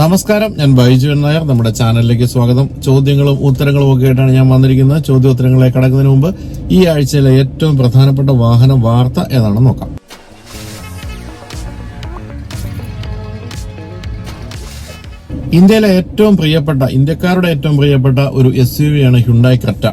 നമസ്കാരം. ഞാൻ ബൈജു നായർ. നമ്മുടെ ചാനലിലേക്ക് സ്വാഗതം. ചോദ്യങ്ങളും ഉത്തരങ്ങളും ഒക്കെ ആയിട്ടാണ് ഞാൻ വന്നിരിക്കുന്നത്. ചോദ്യോത്തരങ്ങളെ കടക്കുന്നതിന് മുമ്പ് ഈ ആഴ്ചയിലെ ഏറ്റവും പ്രധാനപ്പെട്ട വാഹന വാർത്ത ഏതാണെന്ന് നോക്കാം. ഇന്ത്യയിലെ ഏറ്റവും പ്രിയപ്പെട്ട ഇന്ത്യക്കാരുടെ ഏറ്റവും പ്രിയപ്പെട്ട ഒരു എസ് യു വി ആണ് ഹ്യുണ്ടായി ക്രെറ്റ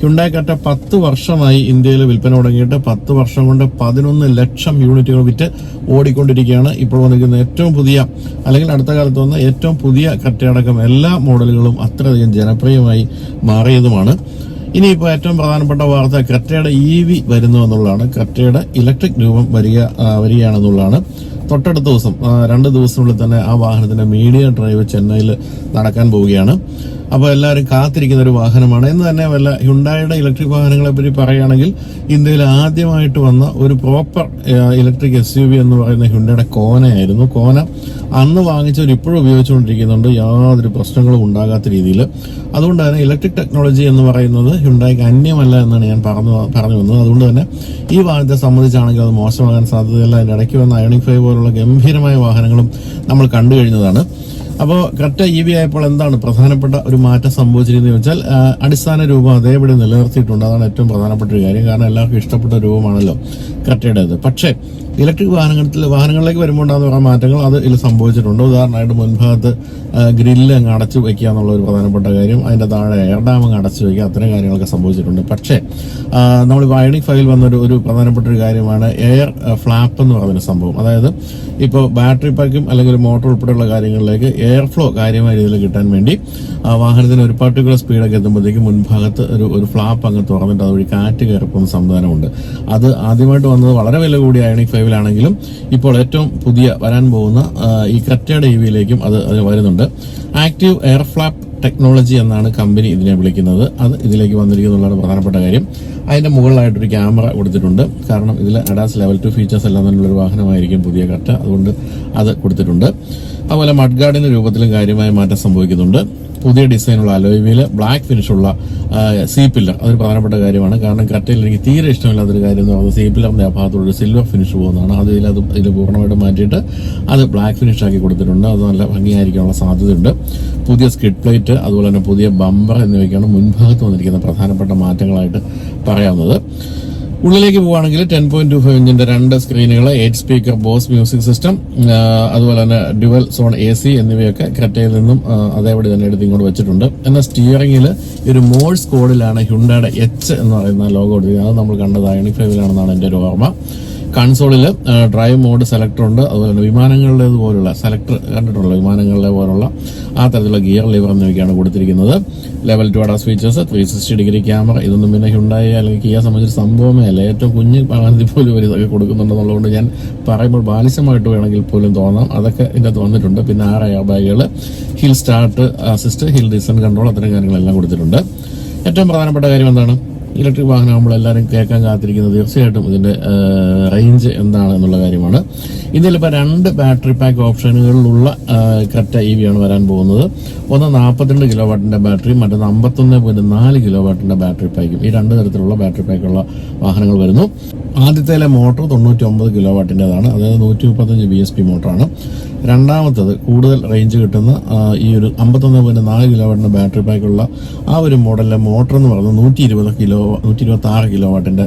ഹ്യുണ്ടായി ക്രെറ്റ പത്ത് വർഷമായി ഇന്ത്യയിൽ വിൽപ്പന തുടങ്ങിയിട്ട് പത്ത് വർഷം കൊണ്ട് പതിനൊന്ന് ലക്ഷം യൂണിറ്റുകൾ വിറ്റ് ഓടിക്കൊണ്ടിരിക്കുകയാണ്. ഇപ്പോൾ വന്നിരിക്കുന്ന ഏറ്റവും പുതിയ അല്ലെങ്കിൽ അടുത്ത കാലത്ത് വന്ന ഏറ്റവും പുതിയ കറ്റയടക്കം എല്ലാ മോഡലുകളും അത്രയധികം ജനപ്രിയമായി മാറിയതുമാണ്. ഇനിയിപ്പോൾ ഏറ്റവും പ്രധാനപ്പെട്ട വാർത്ത കറ്റയുടെ ഇ വി വരുന്നു എന്നുള്ളതാണ്. കറ്റയുടെ ഇലക്ട്രിക് രൂപം വരിക വരികയാണെന്നുള്ളതാണ്. തൊട്ടടുത്ത ദിവസം രണ്ട് ദിവസത്തിനുള്ളിൽ തന്നെ ആ വാഹനത്തിന്റെ മീഡിയ ഡ്രൈവ് ചെന്നൈയിൽ നടക്കാൻ പോവുകയാണ്. അപ്പോൾ എല്ലാവരും കാത്തിരിക്കുന്ന ഒരു വാഹനമാണ്. എന്ന് തന്നെ വല്ല ഹുണ്ടായുടെ ഇലക്ട്രിക് വാഹനങ്ങളെ പറ്റി പറയുകയാണെങ്കിൽ ഇന്ത്യയിൽ ആദ്യമായിട്ട് വന്ന ഒരു പ്രോപ്പർ ഇലക്ട്രിക് എസ് യു എന്ന് പറയുന്ന ഹുണ്ടയുടെ കോനയായിരുന്നു. കോന അന്ന് വാങ്ങിച്ചവർ ഇപ്പോഴും ഉപയോഗിച്ചുകൊണ്ടിരിക്കുന്നുണ്ട്. യാതൊരു പ്രശ്നങ്ങളും ഉണ്ടാകാത്ത രീതിയിൽ അതുകൊണ്ട് തന്നെ ഇലക്ട്രിക് ടെക്നോളജി എന്ന് പറയുന്നത് ഹുണ്ടായിക്ക് അന്യമല്ല എന്നാണ് ഞാൻ പറഞ്ഞു പറഞ്ഞു വന്നത്. അതുകൊണ്ട് തന്നെ ഈ വാഹനത്തെ സംബന്ധിച്ചാണെങ്കിൽ അത് മോശമാകാൻ സാധ്യതയില്ല. അതിന്റെ ഇടയ്ക്ക് വന്ന അയോണിക് ഫൈവ് പോലുള്ള ഗംഭീരമായ വാഹനങ്ങളും നമ്മൾ കണ്ടു കഴിഞ്ഞതാണ്. അപ്പോൾ കറക്റ്റ് ഇ വി ആയപ്പോൾ എന്താണ് പ്രധാനപ്പെട്ട ഒരു മാറ്റം സംഭവിച്ചിരിക്കുന്നത് വെച്ചാൽ അടിസ്ഥാന രൂപം അതേപടി നിലനിർത്തിയിട്ടുണ്ട്. അതാണ് ഏറ്റവും പ്രധാനപ്പെട്ട ഒരു കാര്യം. കാരണം എല്ലാവർക്കും ഇഷ്ടപ്പെട്ട രൂപമാണല്ലോ കറക്റ്റയുടേത് പക്ഷേ ഇലക്ട്രിക് വാഹനങ്ങളിൽ വാഹനങ്ങളിലേക്ക് വരുമ്പോൾ ഉണ്ടാകുന്ന മാറ്റങ്ങൾ അത് ഇതിൽ സംഭവിച്ചിട്ടുണ്ട്. ഉദാഹരണമായിട്ട് മുൻഭാഗത്ത് ഗ്രില്ല് അങ്ങ് അടച്ചു വയ്ക്കുക എന്നുള്ള ഒരു പ്രധാനപ്പെട്ട കാര്യം അതിന്റെ താഴെ എയർ ഡാം അങ്ങ് അടച്ചു വയ്ക്കുക അത്തരം കാര്യങ്ങളൊക്കെ സംഭവിച്ചിട്ടുണ്ട്. പക്ഷേ നമ്മൾ വയണിക് ഫയൽ വന്നൊരു ഒരു പ്രധാനപ്പെട്ട ഒരു കാര്യമാണ് എയർ ഫ്ലാപ്പ് എന്ന് പറയുന്ന സംഭവം. അതായത് ഇപ്പോൾ ബാറ്ററി പാക്കും അല്ലെങ്കിൽ മോട്ടോർ ഉൾപ്പെടെയുള്ള കാര്യങ്ങളിലേക്ക് എയർ ഫ്ലോ കാര്യമായ രീതിയിൽ കിട്ടാൻ വേണ്ടി ആ വാഹനത്തിന് ഒരു പർട്ടിക്കുലർ സ്പീഡൊക്കെ എത്തുമ്പോഴത്തേക്ക് മുൻഭാഗത്ത് ഒരു ഒരു ഫ്ലാപ്പ് അങ്ങ് തുറന്നിട്ട് അതുവഴി കാറ്റ് കയറിപ്പോകുന്ന സംവിധാനമുണ്ട്. അത് ആദ്യമായിട്ട് വന്നത് വളരെ വില കൂടിയ അയണിക് ഫൈവിലാണെങ്കിലും ഇപ്പോൾ ഏറ്റവും പുതിയ വരാൻ പോകുന്ന ഈ കറ്റയുടെ ഇ വിയിലേക്കും അത് അത് വരുന്നുണ്ട്. ആക്റ്റീവ് എയർ ഫ്ലാപ്പ് ടെക്നോളജി എന്നാണ് കമ്പനി ഇതിനെ വിളിക്കുന്നത്. അത് ഇതിലേക്ക് വന്നിരിക്കുന്നുള്ളതാണ് പ്രധാനപ്പെട്ട കാര്യം. അതിന്റെ മുകളിലായിട്ടൊരു ക്യാമറ കൊടുത്തിട്ടുണ്ട്. കാരണം ഇതിൽ അഡാസ് ലെവൽ ടു ഫീച്ചേഴ്സ് എല്ലാം തന്നെയുള്ള ഒരു വാഹനമായിരിക്കും പുതിയ കട്ട. അതുകൊണ്ട് അത് കൊടുത്തിട്ടുണ്ട്. അതുപോലെ മഡ്ഗാർഡിന്റെ രൂപത്തിലും കാര്യമായ മാറ്റം സംഭവിക്കുന്നുണ്ട്. പുതിയ ഡിസൈനുള്ള അലോയ് വീൽ ബ്ലാക്ക് ഫിനിഷുള്ള സീ പില്ലർ അതൊരു പ്രധാനപ്പെട്ട കാര്യമാണ്. കാരണം കട്ടയിൽ എനിക്ക് തീരെ ഇഷ്ടമില്ലാത്തൊരു കാര്യം എന്ന് പറയുന്നത് സീ പില്ലറിന്റെ അഭാഗത്തുള്ള സിൽവർ ഫിനിഷ് പോകുന്നതാണ്. അത് ഇതിൽ അത് ഇതിൽ പൂർണമായിട്ട് മാറ്റിയിട്ട് അത് ബ്ലാക്ക് ഫിനിഷ് ആക്കി കൊടുത്തിട്ടുണ്ട്. അത് നല്ല ഭംഗിയായിരിക്കാനുള്ള സാധ്യതയുണ്ട്. പുതിയ സ്കിഡ് പ്ലേറ്റ് അതുപോലെ തന്നെ പുതിയ ബമ്പർ എന്നിവയ്ക്കാണ് മുൻഭാഗത്ത് വന്നിരിക്കുന്ന പ്രധാനപ്പെട്ട മാറ്റങ്ങളായിട്ട് പറയാവുന്നത്. ഉള്ളിലേക്ക് പോവുകയാണെങ്കിൽ ടെൻ പോയിന്റ് ടു ഫൈവ് ഇഞ്ചിന്റെ രണ്ട് സ്ക്രീനുകൾ eight speaker Bose music system അതുപോലെ തന്നെ ഡ്യുവൽ സോൺ എ സി എന്നിവയൊക്കെ ക്രെറ്റയിൽ നിന്നും അതേപടി തന്നെ എടുത്ത് ഇങ്ങോട്ട് വെച്ചിട്ടുണ്ട്. എന്നാൽ സ്റ്റിയറിംഗിൽ ഒരു മോഴ്സ് കോഡിലാണ് ഹ്യുണ്ടയുടെ എച്ച് എന്ന് പറയുന്ന ലോഗോ എടുത്തിരിക്കുന്നത്. അത് നമ്മൾ കണ്ടത് അയണി ഫൈവിലാണെന്നാണ് എന്റെ ഒരു ഓർമ്മ. കൺസോളിൽ ഡ്രൈവ് മോഡ് സെലക്ടർ ഉണ്ട്. അതുപോലെ തന്നെ വിമാനങ്ങളുടെ പോലുള്ള സെലക്ടർ കണ്ടിട്ടുള്ള വിമാനങ്ങളിലെ പോലുള്ള ആ തരത്തിലുള്ള ഗിയർ ലിവർ എന്നിവയ്ക്കാണ് കൊടുത്തിരിക്കുന്നത്. Level two ADAS features three sixty degree camera ഇതൊന്നും പിന്നെ ഹുണ്ടായി അല്ലെങ്കിൽ കിയ സംബന്ധിച്ച സംഭവമേ അല്ല. ഏറ്റവും കുഞ്ഞു വാഹനത്തിൽ പോലും ഒരു ഇതൊക്കെ കൊടുക്കുന്നുണ്ടെന്നുള്ളതുകൊണ്ട് ഞാൻ പറയുമ്പോൾ ബാലിശമായിട്ട് വേണമെങ്കിൽ പോലും തോന്നാം. അതൊക്കെ ഇതിന്റെ തോന്നിട്ടുണ്ട് പിന്നെ ആറ് എയർ ബാഗുകൾ hill start assist hill descent control അത്തരം കാര്യങ്ങളെല്ലാം കൊടുത്തിട്ടുണ്ട്. ഏറ്റവും പ്രധാനപ്പെട്ട കാര്യം എന്താണ്? ഇലക്ട്രിക് വാഹനം നമ്മൾ എല്ലാവരും കേൾക്കാൻ കാത്തിരിക്കുന്നത് തീർച്ചയായിട്ടും ഇതിന്റെ റേഞ്ച് എന്താണ് എന്നുള്ള കാര്യമാണ്. ഇതിലിപ്പോൾ രണ്ട് ബാറ്ററി പാക്ക് ഓപ്ഷനുകളിലുള്ള കറ്റ ഇ വി ആണ് വരാൻ പോകുന്നത്. ഒന്ന് നാൽപ്പത്തിരണ്ട് കിലോ വാട്ടിന്റെ ബാറ്ററിയും മറ്റൊന്ന് അമ്പത്തൊന്ന് പോയിന്റ് നാല് കിലോ വാട്ടിന്റെ ബാറ്ററി പാക്കും ഈ രണ്ട് തരത്തിലുള്ള ബാറ്ററി പാക്കുള്ള വാഹനങ്ങൾ വരുന്നു. ആദ്യത്തെ മോട്ടോർ തൊണ്ണൂറ്റി ഒമ്പത് കിലോ വാട്ടിന്റെതാണ് അതായത് നൂറ്റി മുപ്പത്തഞ്ച് ബി എസ് പി മോട്ടറാണ് രണ്ടാമത്തത് കൂടുതൽ റേഞ്ച് കിട്ടുന്ന ഈ ഒരു അമ്പത്തൊന്ന് പോയിന്റ് നാല് കിലോ വാട്ടിന് ബാറ്ററി പാക്കുള്ള ആ ഒരു മോഡലിലെ മോട്ടർ എന്ന് പറയുന്നത് നൂറ്റി ഇരുപത് കിലോ നൂറ്റി ഇരുപത്തി ആറ് കിലോ വാട്ടിന്റെ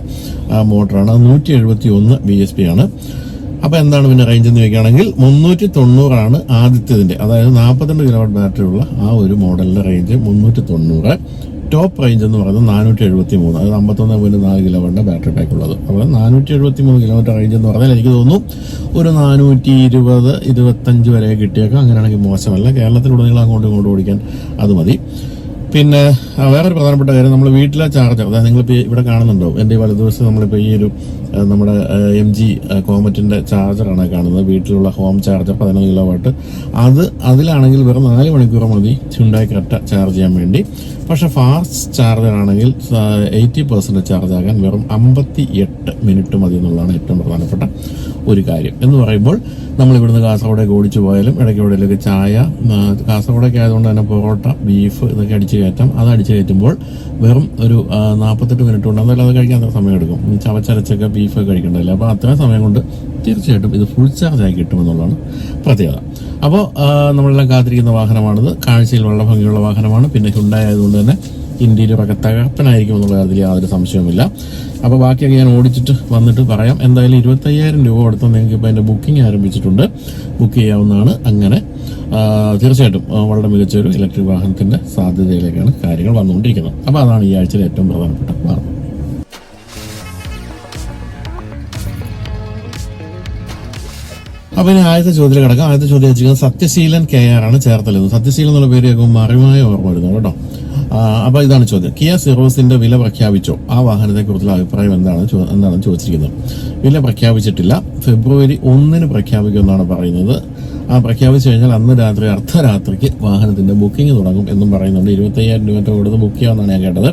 മോട്ടറാണ് നൂറ്റി എഴുപത്തി ഒന്ന് ബി എസ് പി ആണ്. അപ്പോൾ എന്താണ് പിന്നെ റേഞ്ച് എന്ന് ചോദിക്കുകയാണെങ്കിൽ മുന്നൂറ്റി തൊണ്ണൂറാണ് ആദ്യത്തേതിന്റെ അതായത് നാൽപ്പത്തിരണ്ട് കിലോ വാട്ട് ബാറ്ററി ഉള്ള ആ ഒരു മോഡലിന്റെ റേഞ്ച് മുന്നൂറ്റി തൊണ്ണൂറ് ടോപ്പ് റേഞ്ച് എന്ന് പറയുന്നത് നാനൂറ്റി എഴുപത്തി മൂന്ന് അതായത് അമ്പത്തൊന്ന് പോയിന്റ് നാല് കിലോമീറ്റർ ബാറ്ററി പാക്ക് ഉള്ളത്. അപ്പോൾ നാനൂറ്റി എഴുപത്തി മൂന്ന് കിലോമീറ്റർ റേഞ്ച് എന്ന് പറഞ്ഞാൽ എനിക്ക് തോന്നുന്നു ഒരു നാനൂറ്റി ഇരുപത് ഇരുപത്തഞ്ച് വരെ കിട്ടിയേക്കാം. അങ്ങനെയാണെങ്കിൽ മോശമല്ല. കേരളത്തിലുടനീളം അങ്ങോട്ടും ഇങ്ങോട്ടും ഓടിക്കാൻ അത് മതി. പിന്നെ വേറൊരു പ്രധാനപ്പെട്ട കാര്യം നമ്മൾ വീട്ടിലെ ചാർജർ അതായത് നിങ്ങളിപ്പോൾ ഇവിടെ കാണുന്നുണ്ടോ? എന്റെ വലതുവശത്ത് നമ്മളിപ്പോൾ ഈ ഒരു നമ്മുടെ എം ജി കോമറ്റിന്റെ ചാർജറാണ് കാണുന്നത്. വീട്ടിലുള്ള ഹോം ചാർജർ പതിനൊന്ന് കിലോ വാട്ട് അത് അതിലാണെങ്കിൽ വെറും നാല് മണിക്കൂർ മതി ചുണ്ടായി കറക്റ്റ് ചാർജ് ചെയ്യാൻ വേണ്ടി. പക്ഷേ ഫാസ്റ്റ് ചാർജർ ആണെങ്കിൽ എയ്റ്റി പെർസെന്റ് ചാർജ് ആകാൻ വെറും അമ്പത്തി എട്ട് മിനിറ്റ് മതി എന്നുള്ളതാണ് ഏറ്റവും പ്രധാനപ്പെട്ട ഒരു കാര്യം. എന്ന് പറയുമ്പോൾ നമ്മൾ ഇവിടുന്ന് കാസർഗോഡേക്ക് ഓടിച്ചു പോയാലും ഇടയ്ക്ക് എവിടെയൊക്കെ ചായ കാസർഗോഡൊക്കെ ആയതുകൊണ്ട് തന്നെ പൊറോട്ട ബീഫ് ഇതൊക്കെ അടിച്ച് കയറ്റാം അത് അടിച്ചു കയറ്റുമ്പോൾ വെറും ഒരു നാൽപ്പത്തെട്ട് മിനിറ്റ് കൊണ്ട് എന്തായാലും അത് കഴിക്കാൻ അത്ര സമയം എടുക്കും ചവച്ചരച്ചൊക്കെ ബീഫ് കഴിക്കേണ്ടതില്ല അപ്പോൾ അത്രയും സമയം കൊണ്ട് തീർച്ചയായിട്ടും ഇത് ഫുൾ ചാർജ് ആയി കിട്ടുമെന്നുള്ളതാണ് പ്രത്യേകത. അപ്പോൾ നമ്മളെല്ലാം കാത്തിരിക്കുന്ന വാഹനമാണിത്. കാഴ്ചയിൽ വളരെ ഭംഗിയുള്ള വാഹനമാണ്. പിന്നെ ഹുണ്ടായി ആയതുകൊണ്ട് തന്നെ ഇന്ത്യയിൽ ഒക്കെ തകർപ്പനായിരിക്കും എന്നുള്ള കാര്യത്തിൽ യാതൊരു സംശയവുമില്ല. അപ്പോൾ ബാക്കിയൊക്കെ ഞാൻ ഓടിച്ചിട്ട് വന്നിട്ട് പറയാം. എന്തായാലും ഇരുപത്തയ്യായിരം രൂപ കൊടുത്ത് നിങ്ങൾക്ക് ഇപ്പോൾ അതിന്റെ ബുക്കിംഗ് ആരംഭിച്ചിട്ടുണ്ട്. ബുക്ക് ചെയ്യാവുന്നതാണ്. അങ്ങനെ തീർച്ചയായിട്ടും വളരെ മികച്ച ഒരു ഇലക്ട്രിക് വാഹനത്തിന്റെ സാധ്യതയിലേക്കാണ് കാര്യങ്ങൾ വന്നുകൊണ്ടിരിക്കുന്നത്. അപ്പോൾ അതാണ് ഈ ആഴ്ചയിലെ ഏറ്റവും പ്രധാനപ്പെട്ട വാർത്ത അപ്പൊ ഇനി ആദ്യത്തെ ചോദ്യത്തിൽ കിടക്കാം. ആദ്യത്തെ ചോദ്യം വെച്ചിരിക്കുന്നത് സത്യശീലൻ കെ ആർ ആണ് ചേർത്തൽ സത്യശീലൻ എന്നുള്ള പേര് കേൾക്കുമ്പോൾ മറിമായ ഓർമ്മ വരുന്നു കേട്ടോ. അപ്പൊ ഇതാണ് ചോദ്യം. കിയ സിറോസിന്റെ വില പ്രഖ്യാപിച്ചോ? ആ വാഹനത്തെ കുറിച്ചുള്ള അഭിപ്രായം എന്താണ് എന്താണ് ചോദിച്ചിരിക്കുന്നത്. വില പ്രഖ്യാപിച്ചിട്ടില്ല. ഫെബ്രുവരി ഒന്നിന് പ്രഖ്യാപിക്കുമെന്നാണ് പറയുന്നത്. ആ പ്രഖ്യാപിച്ചു കഴിഞ്ഞാൽ അന്ന് രാത്രി അർദ്ധരാത്രിക്ക് വാഹനത്തിന്റെ ബുക്കിംഗ് തുടങ്ങും എന്നും പറയുന്നുണ്ട്. ഇരുപത്തയ്യായിരം രൂപ കൊടുത്ത് ബുക്ക് ചെയ്യാമെന്നാണ് ഞാൻ കേട്ടത്.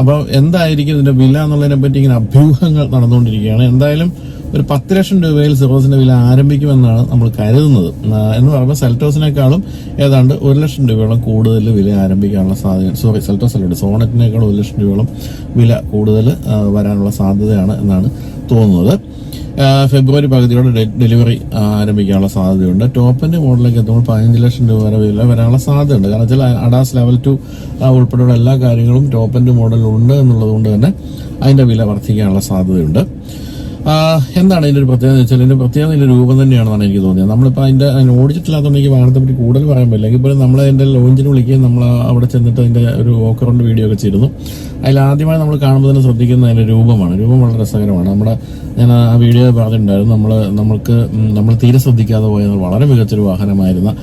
അപ്പോൾ എന്തായിരിക്കും ഇതിന്റെ വില എന്നുള്ളതിനെ പറ്റി ഇങ്ങനെ അഭ്യൂഹങ്ങൾ നടന്നുകൊണ്ടിരിക്കുകയാണ്. എന്തായാലും ഒരു പത്ത് ലക്ഷം രൂപയിൽ സിറോസിന്റെ വില ആരംഭിക്കുമെന്നാണ് നമ്മൾ കരുതുന്നത്. എന്ന് പറയുമ്പോൾ സെൽറ്റോസിനേക്കാളും ഏതാണ്ട് ഒരു ലക്ഷം രൂപയോളം കൂടുതൽ വില ആരംഭിക്കാനുള്ള സാധ്യത സോറി സെൽറ്റോസ് അല്ല സോണറ്റിനേക്കാളും ഒരു ലക്ഷം രൂപയോളം വില കൂടുതൽ വരാനുള്ള സാധ്യതയാണ് എന്നാണ് തോന്നുന്നത്. ഫെബ്രുവരി പകുതിയോടെ ഡെലിവറി ആരംഭിക്കാനുള്ള സാധ്യതയുണ്ട്. ടോപ്പിന്റെ മോഡലിലേക്ക് എത്തുമ്പോൾ പതിനഞ്ച് ലക്ഷം രൂപ വരെ വില വരാനുള്ള സാധ്യതയുണ്ട്. കാരണം വെച്ചാൽ അഡാസ് ലെവൽ ടു ഉൾപ്പെടെയുള്ള എല്ലാ കാര്യങ്ങളും ടോപ്പിന്റെ മോഡലിൽ ഉണ്ട് എന്നുള്ളത് കൊണ്ട് തന്നെ അതിന്റെ വില വർദ്ധിക്കാനുള്ള സാധ്യതയുണ്ട്. എന്താണ് അതിന്റെ ഒരു പ്രത്യേകത എന്ന് വെച്ചാൽ അതിന്റെ പ്രത്യേകത ഇതിന്റെ രൂപം തന്നെയാണെന്നാണ് എനിക്ക് തോന്നിയത്. നമ്മളിപ്പോൾ അതിന്റെ അതിന് ഓടിച്ചിട്ടില്ലാത്തതുകൊണ്ട് എനിക്ക് വാഹനത്തെ പറ്റി കൂടുതൽ പറയാൻ പറ്റില്ല. എങ്കിൽ പോലും നമ്മൾ അതിന്റെ ലോഞ്ചിന് വിളിക്കുകയും നമ്മൾ അവിടെ ചെന്നിട്ട് അതിന്റെ ഒരു ഓക്കറിന്റെ വീഡിയോ ഒക്കെ ചെയ്തിരുന്നു. അതിൽ ആദ്യമായി നമ്മൾ കാണുമ്പോൾ തന്നെ ശ്രദ്ധിക്കുന്ന അതിന്റെ രൂപമാണ്. രൂപം വളരെ രസകരമാണ്. നമ്മുടെ ഞാൻ ആ വീഡിയോ പറഞ്ഞിട്ടുണ്ടായിരുന്നു. നമ്മൾ നമ്മൾക്ക് നമ്മൾ തീരെ ശ്രദ്ധിക്കാതെ പോയത് വളരെ മികച്ചൊരു വാഹനമായിരുന്ന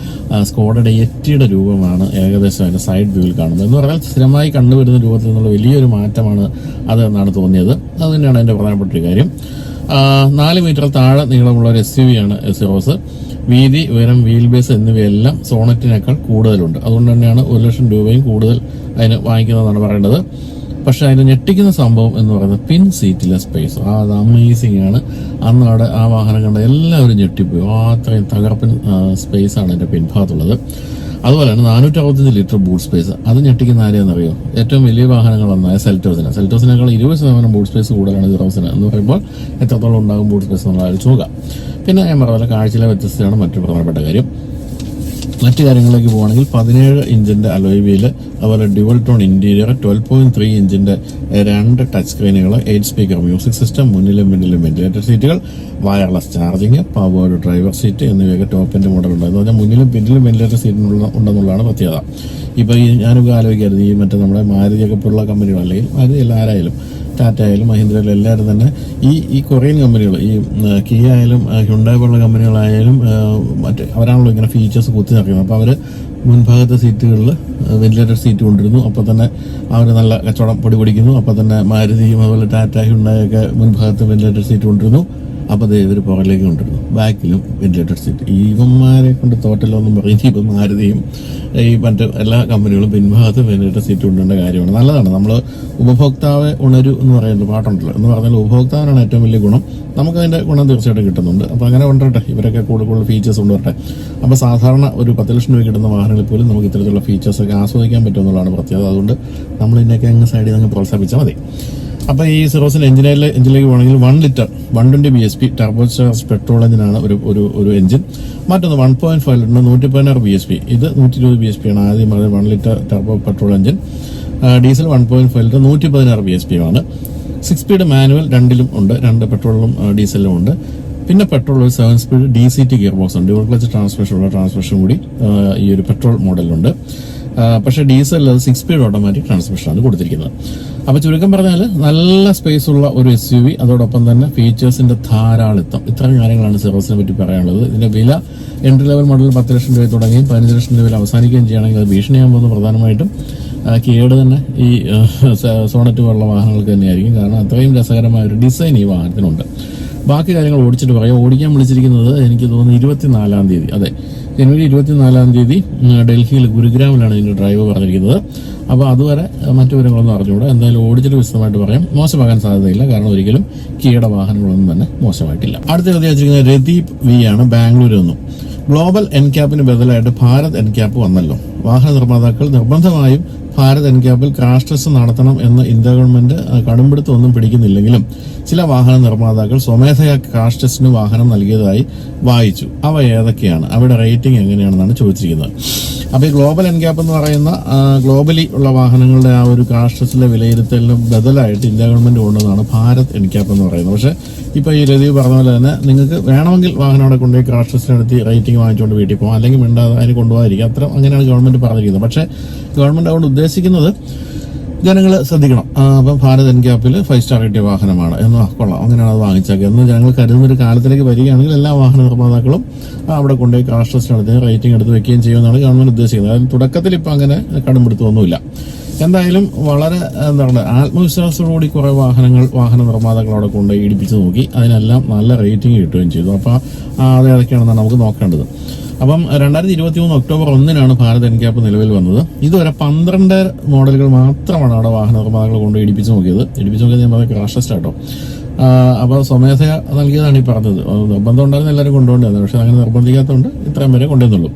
സ്കോഡയുടെ എറ്റിയുടെ രൂപമാണ് ഏകദേശം അതിന്റെ സൈഡ് വ്യൂവിൽ കാണുന്നത്. എന്ന് പറഞ്ഞാൽ സ്ഥിരമായി കണ്ടുവരുന്ന രൂപത്തിൽ നിന്നുള്ള വലിയൊരു മാറ്റമാണ് അത് എന്നാണ് തോന്നിയത്. അത് തന്നെയാണ് എന്റെ പ്രധാനപ്പെട്ട ഒരു കാര്യം. നാല് മീറ്റർ താഴെ നീളമുള്ള ഒരു എസ് യു വി ആണ് എസിറോസ് വീതി ഉയരം വീൽ ബേസ് എന്നിവയെല്ലാം സോണറ്റിനേക്കാൾ കൂടുതലുണ്ട്. അതുകൊണ്ട് തന്നെയാണ് ഒരു ലക്ഷം രൂപയും കൂടുതൽ അതിന് വാങ്ങിക്കുന്നതെന്നാണ് പറയേണ്ടത്. പക്ഷെ അതിന് ഞെട്ടിക്കുന്ന സംഭവം എന്ന് പറയുന്നത് പിൻ സീറ്റിലെ സ്പേസ് ആ അത് അമേസിംഗ് ആണ്. അന്ന് അവിടെ ആ വാഹനം കണ്ട എല്ലാവരും ഞെട്ടിപ്പോയി. ആ അത്രയും തകർപ്പൻ സ്പേസ് ആണ് എന്റെ പിൻഭാഗത്തുള്ളത്. അതുപോലെ തന്നെ നാനൂറ്റി അറുപത്തഞ്ച് ലിറ്റർ ബൂട്ട് സ്പേസ്. അത് ഞെട്ടിക്കുന്ന ആരെയെന്നറിയോ ഏറ്റവും വലിയ വാഹനങ്ങളൊന്നായ സെൽറ്റോസിന്. സെൽറ്റോസിനേക്കാൾ ഇരുപത് ശതമാനം ബൂട്ട് സ്പേസ് കൂടുതലാണ് സിറോസിന് എന്ന് പറയുമ്പോൾ എത്രത്തോളം ഉണ്ടാകും ബൂട്ട് സ്പേസ് എന്നുള്ള ആലോചിച്ച് നോക്കുക പിന്നെ ഞാൻ പറഞ്ഞ കാഴ്ചയിലെ വ്യത്യസ്തമാണ് മറ്റൊരു പ്രധാനപ്പെട്ട കാര്യം. മറ്റു കാര്യങ്ങളിലേക്ക് പോകുകയാണെങ്കിൽ പതിനേഴ് ഇഞ്ചിന്റെ അലോയ് വീൽ അതുപോലെ dual tone interior twelve point three ഇഞ്ചിന്റെ രണ്ട് ടച്ച് സ്ക്രീനുകൾ എയ്റ്റ് സ്പീക്കർ മ്യൂസിക് സിസ്റ്റം മുന്നിലും പിന്നിലും വെന്റിലേറ്റർ സീറ്റുകൾ wireless charging powered driver seat എന്നിവയൊക്കെ ടോപ്പിന്റെ മോഡൽ ഉണ്ട്. എന്ന് പറഞ്ഞാൽ മുന്നിലും പിന്നിലും വെന്റിലേറ്റർ സീറ്റിനുള്ള ഉണ്ടെന്നുള്ളതാണ് പ്രത്യേകത. ഇപ്പോൾ ഈ ഞാനൊക്കെ ആലോചിക്കരുത് ഈ മറ്റേ നമ്മുടെ മാരുതിയൊക്കെ പോലുള്ള കമ്പനികൾ അല്ലെങ്കിൽ മാരുതി എല്ലാവരായാലും ടാറ്റ ആയാലും മഹീന്ദ്ര ആയാലും എല്ലാവരും തന്നെ ഈ ഈ കൊറിയൻ കമ്പനികൾ ഈ കിയ ആയാലും ഹ്യുണ്ടായി പോലുള്ള കമ്പനികളായാലും മറ്റേ അവരാണല്ലോ ഇങ്ങനെ ഫീച്ചേഴ്സ് കുത്തി നിറയുന്നത് അപ്പോൾ അവർ മുൻഭാഗത്തെ സീറ്റുകളിൽ വെന്റിലേറ്റർ സീറ്റ് കൊണ്ടിരുന്നു. അപ്പോൾ തന്നെ അവർ നല്ല കച്ചവടം പൊടി പിടിക്കുന്നു അപ്പോൾ തന്നെ മാരുതിയും അതുപോലെ ടാറ്റ ഹ്യുണ്ടായൊക്കെ മുൻഭാഗത്ത് വെന്റിലേറ്റർ സീറ്റ് കൊണ്ടിരുന്നു. അപ്പോൾ അതേ ഒരു പുറകിലേക്ക് കൊണ്ടിരുന്നു ബാക്കിലും വെന്റിലേറ്റർ സീറ്റ് ഇവന്മാരെ കൊണ്ട് തോട്ടലൊന്നും പറയും. ഇപ്പം മാരുതിയും ഈ മറ്റ് എല്ലാ കമ്പനികളും പിൻഭാഗത്ത് വെന്റിലേറ്റർ സീറ്റ് കൊണ്ടുവരേണ്ട കാര്യമാണ്. നല്ലതാണ്. നമ്മൾ ഉപഭോക്താവെ ഉണരു എന്ന് പറയുന്നത് പാട്ടുണ്ടല്ലോ. എന്ന് പറഞ്ഞാൽ ഉപഭോക്താവിനാണ് ഏറ്റവും വലിയ ഗുണം. നമുക്ക് അതിന്റെ ഗുണം തീർച്ചയായിട്ടും കിട്ടുന്നുണ്ട്. അപ്പോൾ അങ്ങനെ കൊണ്ടുവരട്ടെ. ഇവരൊക്കെ കൂടുതൽ കൂടുതൽ ഫീച്ചേഴ്സ് കൊണ്ടുവരട്ടെ. അപ്പോൾ സാധാരണ ഒരു പത്ത് ലക്ഷം രൂപ കിട്ടുന്ന വാഹനങ്ങളിൽ പോലും നമുക്ക് ഇത്തരത്തിലുള്ള ഫീച്ചേഴ്സ് ഒക്കെ ആസ്വദിക്കാൻ പറ്റുമെന്നുള്ളതാണ് പ്രത്യേകത. അതുകൊണ്ട് നമ്മൾ ഇതിനൊക്കെ അങ്ങ് സൈഡിൽ നിന്ന് പ്രോത്സാഹിപ്പിച്ചാൽ മതി. അപ്പൊ ഈ സിറോസിൽ എഞ്ചിനിൽ എഞ്ചിനിലേക്ക് പോകണമെങ്കിൽ one litre one twenty B S P turbo petrol എഞ്ചിനാണ് ഒരു ഒരു ഒരു എഞ്ചിൻ മറ്റൊന്ന് വൺ പോയിന്റ് ഫൈവ് ലിറ്റർ നൂറ്റി പതിനാറ് ബി എസ് പി ഇത് നൂറ്റി ഇരുപത് ബി എസ് പി ആണ്. ആദ്യം പറഞ്ഞത് one litre turbo petrol engine diesel one point five litre നൂറ്റി പതിനാറ് ബി എസ് പി ആണ്. സിക്സ് സ്പീഡ് മാനുവൽ രണ്ടിലും ഉണ്ട്. രണ്ട് പെട്രോളിലും ഡീസലിലും ഉണ്ട്. പിന്നെ പെട്രോൾ ഒരു seven speed D C T gear box ഉണ്ട്. ഡ്യൂൾ ക്ലച്ച് ട്രാൻസ്മിഷൻ ഉള്ള ട്രാൻസ്മിഷൻ കൂടി ഈ ഒരു പെട്രോൾ മോഡലുണ്ട് പക്ഷേ ഡീസൽ അത് സിക്സ് സ്പീഡ് ഓട്ടോമാറ്റിക് ട്രാൻസ്മിഷൻ ആണ് കൊടുത്തിരിക്കുന്നത്. അപ്പോൾ ചുരുക്കം പറഞ്ഞാൽ നല്ല സ്പേസ് ഉള്ള ഒരു എസ് യു വി അതോടൊപ്പം തന്നെ ഫീച്ചേഴ്സിന്റെ ധാരാളിത്തം. ഇത്രയും കാര്യങ്ങളാണ് സെറോസിനെ പറ്റി പറയാനുള്ളത്. ഇതിന്റെ വില എൻട്രി ലെവൽ മോഡൽ പത്ത് ലക്ഷം രൂപ തുടങ്ങി പതിനഞ്ച് ലക്ഷം രൂപയിൽ അവസാനിക്കുകയും ചെയ്യണമെങ്കിൽ അത് ഭീഷണിയാൻ പോകുന്നത് പ്രധാനമായിട്ടും. കേട് തന്നെ ഈ സോണറ്റ് പോലുള്ള വാഹനങ്ങൾക്ക് തന്നെയായിരിക്കും. കാരണം അത്രയും രസകരമായ ഒരു ഡിസൈൻ ഈ വാഹനത്തിനുണ്ട്. ബാക്കി കാര്യങ്ങൾ ഓടിച്ചിട്ട് പറയാം. ഓടിക്കാൻ വിളിച്ചിരിക്കുന്നത് എനിക്ക് തോന്നുന്നു ഇരുപത്തിനാലാം തീയതി. അതെ ജനുവരി ഇരുപത്തിനാലാം തീയതി ഡൽഹിയിൽ ഗുരുഗ്രാമിലാണ് ഇതിന്റെ ഡ്രൈവർ പറഞ്ഞിരിക്കുന്നത്. അപ്പോൾ അതുവരെ മറ്റു വിവരങ്ങളൊന്നും അറിഞ്ഞുകൂടാ. എന്തായാലും ഓടിച്ചിട്ട് വിശദമായിട്ട് പറയാം. മോശമാകാൻ സാധ്യതയില്ല. കാരണം ഒരിക്കലും കിയുടെ വാഹനങ്ങളൊന്നും തന്നെ മോശമായിട്ടില്ല. അടുത്ത ചോദ്യം വെച്ചിരിക്കുന്നത് രദീപ് വി ആണ് ബാംഗ്ലൂരിൽ നിന്നും. ഗ്ലോബൽ എൻ ക്യാപ്പിന് ബദലായിട്ട് ഭാരത് എൻക്യാപ്പ് വന്നല്ലോ. വാഹന നിർമ്മാതാക്കൾ നിർബന്ധമായും ഭാരത് എൻക്യാപ്പിൽ ക്രാഷ് ടെസ്റ്റ് നടത്തണം എന്ന് ഇന്ത്യ ഗവൺമെന്റ് കടുംപിടുത്തമൊന്നും പിടിക്കുന്നില്ലെങ്കിലും ചില വാഹന നിർമ്മാതാക്കൾ സ്വമേധയാ ക്രാഷ് ടെസ്റ്റിന് വാഹനം നൽകിയതായി വായിച്ചു. അവ ഏതൊക്കെയാണ്? അവയുടെ റേറ്റിംഗ് എങ്ങനെയാണെന്നാണ് ചോദിച്ചിരിക്കുന്നത്. അപ്പോൾ ഈ ഗ്ലോബൽ എൻക്യാപ്പ് എന്ന് പറയുന്ന ഗ്ലോബലി ഉള്ള വാഹനങ്ങളുടെ ആ ഒരു കാഷ്ടസിലെ വിലയിരുത്തലിന് ബദലായിട്ട് ഇന്ത്യ ഗവൺമെന്റ് കൊണ്ടുവന്നതാണ് ഭാരത് എൻക്യാപ്പ് എന്ന് പറയുന്നത്. പക്ഷേ ഇപ്പോൾ ഈ രതി പറഞ്ഞ പോലെ തന്നെ നിങ്ങൾക്ക് വേണമെങ്കിൽ വാഹനം അവിടെ കൊണ്ടുപോയി ക്രാഷ് റേറ്റിംഗ് വാങ്ങിച്ചുകൊണ്ട് വീട്ടിൽ പോകാം അല്ലെങ്കിൽ മിണ്ടാതെ അതിന് കൊണ്ടുപോകാതിരിക്കും അത്ര അങ്ങനെയാണ് ഗവൺമെന്റ് പറഞ്ഞിരിക്കുന്നത്. പക്ഷേ ഗവൺമെന്റ് അതുകൊണ്ട് ഉദ്ദേശിക്കുന്നത് ജനങ്ങൾ ശ്രദ്ധിക്കണം. അപ്പം ഭാരത് എൻക്യാപ്പിൽ ഫൈവ് സ്റ്റാർ കിട്ടിയ വാഹനമാണ്. എന്ന് കൊള്ളാം. അങ്ങനെയാണ് അത് വാങ്ങിച്ചേക്കുക. എന്ന് ജനങ്ങൾ കരുതുന്ന ഒരു കാലത്തിലേക്ക് വരികയാണെങ്കിൽ എല്ലാ വാഹന നിർമ്മാതാക്കളും അവിടെ കൊണ്ടുപോയി ക്രാഷ് ടെസ്റ്റ് നടത്തി റേറ്റിംഗ് എടുത്ത് വെക്കുകയും ചെയ്യുമെന്നാണ് ഗവൺമെന്റ് ഉദ്ദേശിക്കുന്നത്. അതായത് തുടക്കത്തിൽ ഇപ്പം അങ്ങനെ കടുംപിടുത്തൊന്നുമില്ല എന്തായാലും വളരെ എന്താ പറയുക ആത്മവിശ്വാസത്തോടുകൂടി കുറെ വാഹനങ്ങൾ വാഹന നിർമ്മാതാക്കൾ അവിടെ കൊണ്ടുപോയി ഇടിപ്പിച്ച് നോക്കി. അതിനെല്ലാം നല്ല റേറ്റിംഗ് കിട്ടുകയും ചെയ്തു. അപ്പോൾ അത് ഏതൊക്കെയാണെന്നാണ് നമുക്ക് നോക്കേണ്ടത്. അപ്പം രണ്ടായിരത്തി ഇരുപത്തി മൂന്ന് ഒക്ടോബർ ഒന്നിനാണ് ഭാരത് എൻക്യാപ്പ് നിലവിൽ വന്നത്. ഇതുവരെ പന്ത്രണ്ട് മോഡലുകൾ മാത്രമാണ് അവിടെ വാഹന നിർമ്മാതാക്കൾ കൊണ്ട് ഇടിപ്പിച്ച് നോക്കിയത്. ഇടിപ്പിച്ച് നോക്കിയത് ഞാൻ പറഞ്ഞ ക്രാഷ് ടെസ്റ്റ് കേട്ടോ അപ്പോൾ സ്വമേധയ നൽകിയതാണ് ഈ പറഞ്ഞത്. നിർബന്ധം ഉണ്ടായിരുന്ന എല്ലാവരും കൊണ്ടുപോകേണ്ടത് പക്ഷേ അങ്ങനെ നിർബന്ധിക്കാത്തതുകൊണ്ട് ഇത്രയും വരെ കൊണ്ടുവന്നുള്ളൂ